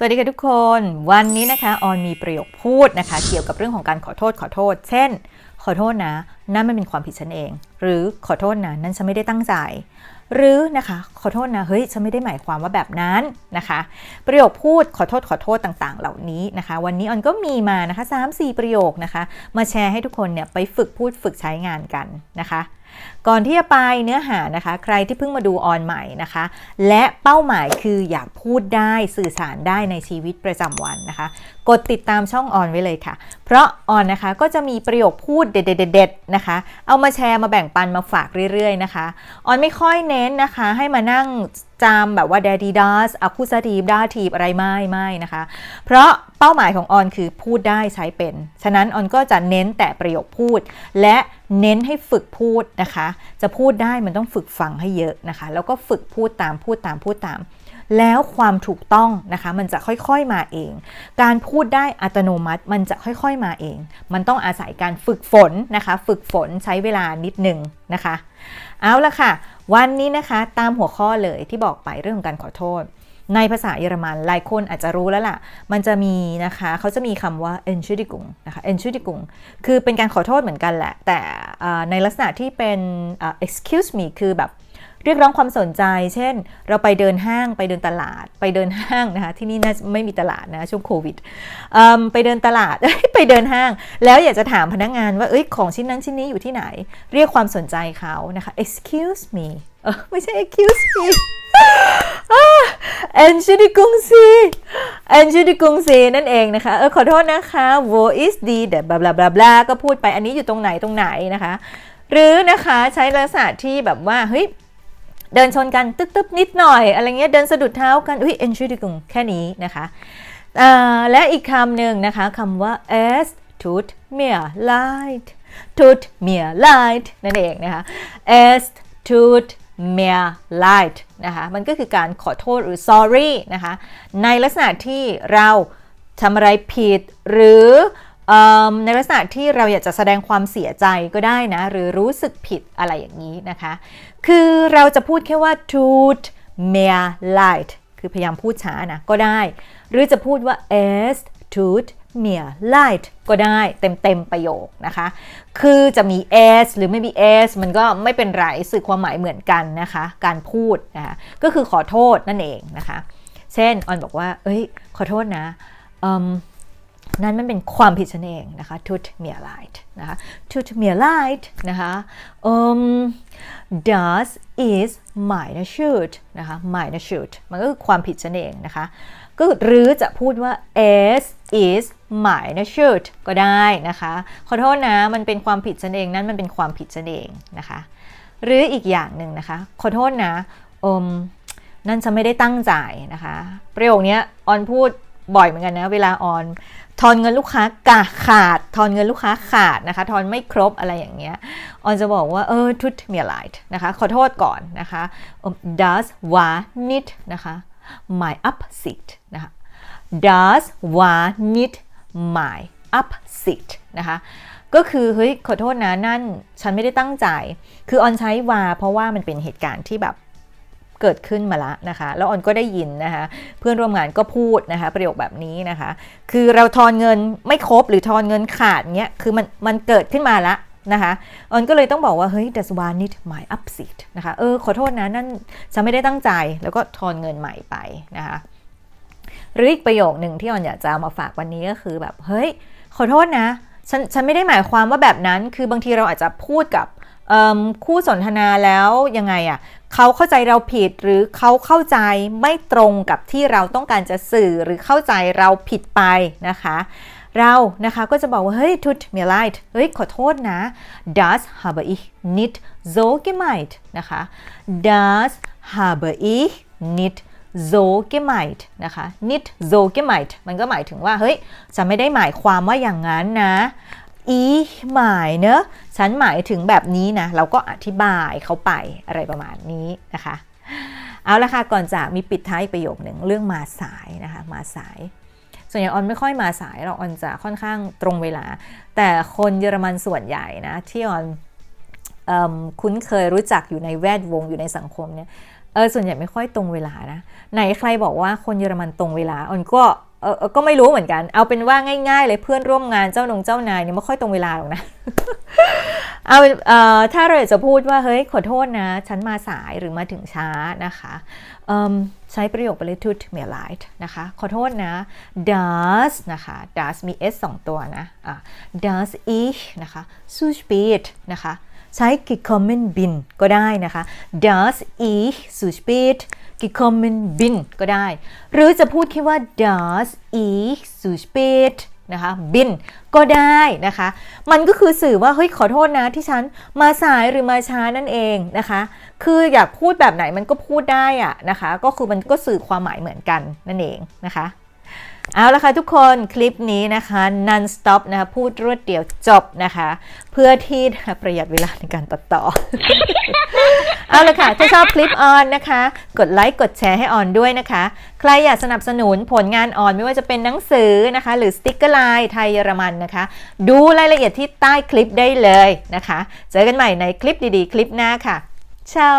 สวัสดีค่ะทุกคน วันนี้นะคะออนมีประโยคพูดนะคะ เกี่ยวกับเรื่องของการขอโทษขอโทษ เช่น ขอโทษนะ นั่นมันเป็นความผิดฉันเอง หรือขอโทษนะนั่นฉันไม่ได้ตั้งใจ หรือนะคะ ขอโทษนะเฮ้ยฉันไม่ได้หมายความว่าแบบนั้นนะคะ ประโยคพูดขอโทษขอโทษต่างๆ เหล่านี้นะคะ วันนี้ออนก็มีมานะคะ3-4 ประโยคนะคะ มาแชร์ให้ทุกคนเนี่ยไปฝึกพูดฝึกใช้งานกันนะคะ ก่อนที่จะไปเนื้อหานะคะ ใครที่เพิ่งมาดูออนใหม่นะคะ และเป้าหมายคืออยากพูดได้สื่อสารได้ในชีวิตประจำวันนะคะ กดติดตามช่องออนไว้เลยค่ะ เพราะออนนะคะก็จะมีประโยคพูดเด็ดๆนะคะ เอามาแชร์มาแบ่งปันมาฝากเรื่อยๆนะคะ ออนไม่ค่อยเน้นนะคะ ให้มานั่งจำแบบว่า daddy does accusative dative อะไรไม่ไม่นะคะ เพราะเป้าหมายของออนคือพูดได้ใช้เป็น ฉะนั้นออนก็จะเน้นแต่ประโยคพูด และเน้นให้ฝึกพูดนะคะ จะพูดได้มันต้องฝึกฟังให้เยอะนะคะ แล้วก็ฝึกพูดตามพูดตามพูดตาม แล้วความถูกต้องนะคะมันจะค่อยๆมาเอง การพูดได้อัตโนมัติมันจะค่อยๆมาเอง มันต้องอาศัยการฝึกฝนนะคะ ฝึกฝนใช้เวลานิดหนึ่งนะคะ เอาละค่ะ วันนี้นะคะตามหัวข้อเลยที่บอกไปเรื่องของการขอโทษ ในภาษาเยอรมันหลายคนอาจจะรู้แล้วล่ะ มันจะมีนะคะเขาจะมีคำว่า entschuldigung นะคะ entschuldigung คือเป็นการขอโทษเหมือนกันแหละ แต่ในลักษณะที่เป็น excuse me คือแบบ เรียกร้องความสนใจ เช่น เราไปเดินห้างไปเดินตลาด ไปเดินห้างนะคะที่นี่น่าจะไม่มีตลาดนะช่วงโควิดไปเดินตลาดไปเดินห้าง แล้วอยากจะถามพนักงานว่าเอ้ยของชิ้นนั้นชิ้นนี้อยู่ที่ไหน เรียกความสนใจเขานะคะ excuse me เออไม่ใช่ excuse me Entschuldigung Sie Entschuldigung Sie นั่นเองนะคะเออขอโทษนะคะ wo ist die เดี๋ยวบลาบลาบลาบลาก็พูดไปอันนี้อยู่ตรงไหนตรงไหนนะคะ หรือนะคะใช้ลักษณะที่แบบว่าเฮ้ย เดินชนกันตึ๊บตึ๊บนิดหน่อยอะไรเงี้ยเดินสะดุดเท้ากันอุ้ย Entschuldigung แค่นี้นะคะและอีกคำหนึ่งนะคะคำว่า es tut mir leid tut mir leid นั่นเองนะคะ es tut mir leid นะคะมันก็คือการขอโทษหรือ sorry นะคะในลักษณะที่เราทำอะไรผิดหรือ ในลักษณะที่เราอยากจะแสดงความเสียใจก็ได้นะ หรือรู้สึกผิดอะไรอย่างนี้นะคะ คือเราจะพูดแค่ว่า tut mir leid คือพยายามพูดช้านะก็ได้ หรือจะพูดว่า es tut mir leid ก็ได้เต็มเต็มประโยคนะคะ คือจะมี s หรือไม่มี s มันก็ไม่เป็นไรสื่อความหมายเหมือนกันนะคะ การพูดนะคะก็คือขอโทษนั่นเองนะคะ เช่นออนบอกว่า เอ้ย ขอโทษนะ นั้นมันเป็นความผิดฉันเองนะคะ tut mir leid นะคะ tut mir leid นะคะ um das is meine Schuld นะคะ meine Schuld มันก็คือความผิดฉันเองนะคะ ก็หรือจะพูดว่า es is meine Schuld ก็ได้นะคะ ขอโทษนะ มันเป็นความผิดฉันเอง นั้นมันเป็นความผิดฉันเองนะคะ หรืออีกอย่างหนึ่งนะคะ ขอโทษนะอมนั่นฉันไม่ได้ตั้งใจนะคะ ประโยคนี้ออนพูด บ่อยเหมือนกันนะเวลาออน ทอนเงินลูกค้ากาขาด ทอนเงินลูกค้าขาดนะคะ ทอนไม่ครบอะไรอย่างเงี้ยออนจะบอกว่าเออ tut mir leid นะคะขอโทษก่อนนะคะ das war nicht นะคะ my Absicht นะคะ das war nicht my Absicht นะคะก็คือเฮ้ยขอโทษนะนั่นฉันไม่ได้ตั้งใจ คือออนใช้วาเพราะว่ามันเป็นเหตุการณ์ที่แบบ เกิดขึ้นมาละนะคะ แล้วออนก็ได้ยินนะคะ เพื่อนร่วมงานก็พูดนะคะ ประโยคแบบนี้นะคะ คือเราทอนเงินไม่ครบหรือทอนเงินขาดเงี้ยคือมันมันเกิดขึ้นมาละนะคะออนก็เลยต้องบอกว่า เฮ้ย das war nicht my Absicht นะคะเออขอโทษนะ นั่นฉันไม่ได้ตั้งใจแล้วก็ทอนเงินใหม่ไปนะคะหรืออีกประโยคหนึ่งที่ออนอยากจะมาฝากวันนี้ก็คือแบบเฮ้ยขอโทษนะฉันฉันไม่ได้หมายความว่าแบบนั้น คือบางทีเราอาจจะพูดกับ คู่สนทนาแล้วยังไงอะ่ะเขาเข้าใจเราผิดหรือเขาเข้าใจไม่ตรงกับที่เราต้องการจะสื่อหรือเข้าใจเราผิดไปนะคะ เรานะคะก็จะบอกว่า เฮ้ย tut mir leid เฮ้ย ขอโทษนะ das habe ich nicht so gemeint นะคะ das habe ich nicht so gemeint นะคะ nicht so gemeint มันก็หมายถึงว่า เฮ้ย จะไม่ได้หมายความว่าอย่างนั้นนะีหมายเนอะฉันหมายถึงแบบนี้นะ เราก็อธิบายเขาไปอะไรประมาณนี้นะคะ เอาละค่ะ ก่อนจะมีปิดท้ายประโยคหนึ่งเรื่องมาสายนะคะ มาสาย ส่วนใหญ่ออนไม่ค่อยมาสายเราออนจะค่อนข้างตรงเวลา แต่คนเยอรมันส่วนใหญ่นะ ที่ออนคุ้นเคยรู้จักอยู่ในแวดวงอยู่ในสังคมเนี่ยเออส่วนใหญ่ไม่ค่อยตรงเวลานะ ไหนใครบอกว่าคนเยอรมันตรงเวลาออนก็ เออก็ไม่รู้เหมือนกัน เอาเป็นว่าง่าย ๆ เลยเพื่อนร่วมงานเจ้านงเจ้านายเนี่ยไม่ค่อยตรงเวลาหรอกนะ เอาเป็นเอ่อถ้าเราจะพูดว่า เฮ้ย ขอโทษนะ ฉันมาสายหรือมาถึงช้านะคะใช้ประโยคไปเลย tut mir leid นะคะ ขอโทษนะ das นะคะ das มี s สองตัวนะอะ das ich นะคะ zu spät นะคะ ใช้ gekommen bin ก็ได้นะคะ das ich zu spät gekommen bin ก็ได้ หรือจะพูดแค่ว่า das ich zu spät นะคะ bin ก็ได้นะคะ มันก็คือสื่อว่าเฮ้ยขอโทษนะที่ฉันมาสายหรือมาช้านั่นเองนะคะ คืออยากพูดแบบไหนมันก็พูดได้อะนะคะ ก็คือมันก็สื่อความหมายเหมือนกันนั่นเองนะคะ เอาละค่ะทุกคนคลิปนี้นะคะ non stop นะคะพูดรวดเดียวจบนะคะ เพื่อที่จะประหยัดเวลาในการตัดต่อ เอาละค่ะ ถ้าชอบคลิปออนนะคะ กดไลค์กดแชร์ให้ออนด้วยนะคะ ใครอยากสนับสนุนผลงานออนไม่ว่าจะเป็นหนังสือนะคะ หรือสติกเกอร์ไลน์ไทยเยอรมันนะคะ ดูรายละเอียดที่ใต้คลิปได้เลยนะคะ เจอกันใหม่ในคลิปดีๆ คลิปหน้าค่ะเช้า